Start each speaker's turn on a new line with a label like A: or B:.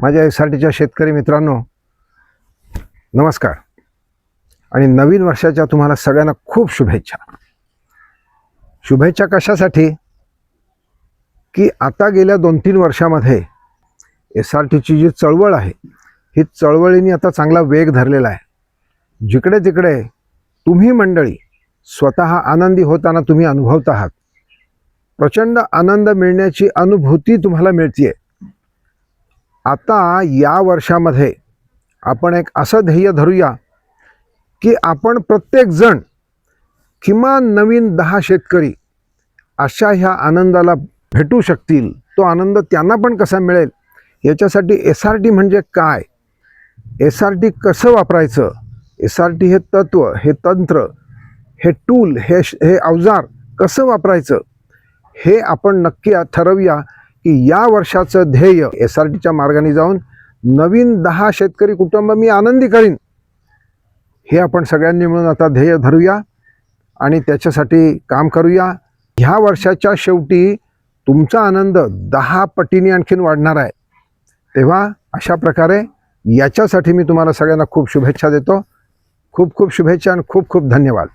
A: माझ्या S R टीच्या शेतकरी मित्रांनो नमस्कार. आणि नवीन वर्षाच्या तुम्हाला सगळ्यांना खूप शुभेच्छा. शुभेच्छा कशासाठी? की आता गेल्या दोन तीन वर्षामध्ये एस आर टीची जी चळवळ आहे ही चळवळीने आता चांगला वेग धरलेला आहे. जिकडे तिकडे तुम्ही मंडळी स्वतः आनंदी होताना तुम्ही अनुभवत आहात. प्रचंड आनंद मिळण्याची अनुभूती तुम्हाला मिळतीये. आता या वर्षामध्ये आपण एक असं ध्येय धरूया की आपण प्रत्येकजण किमान नवीन दहा शेतकरी अशा ह्या आनंदाला भेटू शकतील. तो आनंद त्यांना पण कसा मिळेल? याच्यासाठी एस आर टी म्हणजे काय? एस आर टी कसं वापरायचं? एस आर टी हे तत्व हे तंत्र हे टूल हे श- हे अवजार कसं वापरायचं? हे आपण नक्की ठरवूया. की या वर्षाचं ध्येय एस आर टीच्या मार्गाने जाऊन नवीन दहा शेतकरी कुटुंब मी आनंदी करीन. हे आपण सगळ्यांनी मिळून आता ध्येय धरूया आणि त्याच्यासाठी काम करूया. ह्या वर्षाच्या शेवटी तुमचा आनंद दहा पटीने आणखीन वाढणार आहे. तेव्हा अशा प्रकारे याच्यासाठी मी तुम्हाला सगळ्यांना खूप शुभेच्छा देतो. खूप खूप शुभेच्छा आणि खूप खूप धन्यवाद.